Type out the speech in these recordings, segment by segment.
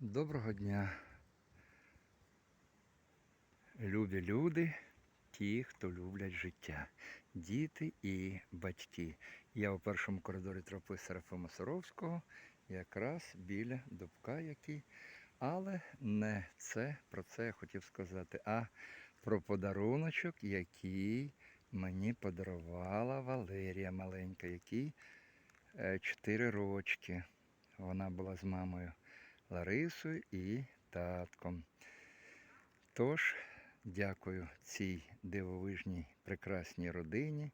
Доброго дня, любі люди, ті, хто люблять життя, діти і батьки. Я у першому коридорі тропи Серафима Саровського, якраз біля дубка, який. Але не це, про це я хотів сказати, а про подаруночок, який мені подарувала Валерія маленька, який 4 рочки. Вона була з мамою. Ларисою і татком. Тож, дякую цій дивовижній прекрасній родині,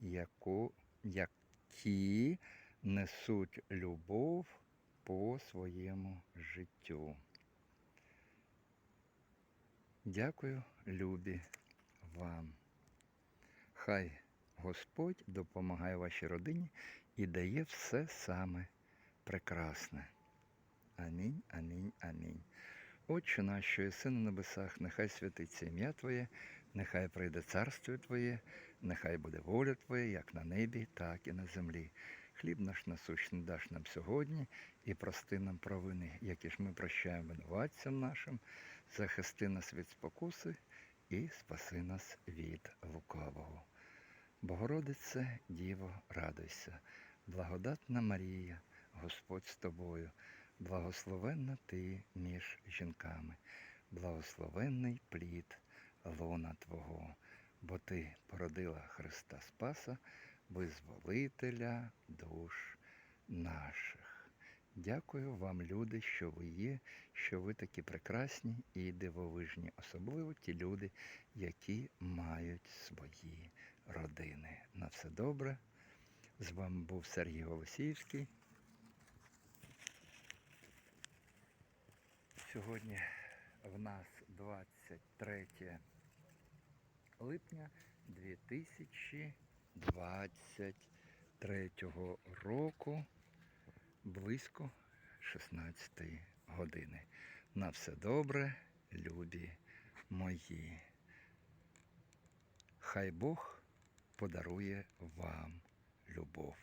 яку, які несуть любов по своєму життю. Дякую, любі вам. Хай Господь допомагає вашій родині і дає все саме прекрасне. Амінь, амінь, амінь. Отче наш, що єси на небесах, нехай святиться ім'я Твоє, нехай прийде царство Твоє, нехай буде воля Твоя, як на небі, так і на землі. Хліб наш насущний даш нам сьогодні і прости нам провини, які ж ми прощаємо винуватцям нашим, захисти нас від спокуси і спаси нас від лукавого. Богородице, Діво, радуйся, благодатна Марія, Господь з тобою. Благословенна ти між жінками, благословенний плід лона Твого, бо Ти породила Христа Спаса, визволителя душ наших. Дякую вам, люди, що ви є, що ви такі прекрасні і дивовижні, особливо ті люди, які мають свої родини. На все добре. З вами був Сергій Голосіївський. Сьогодні в нас 23 липня 2023 року близько 16 години. На все добре, любі мої. Хай Бог подарує вам любов.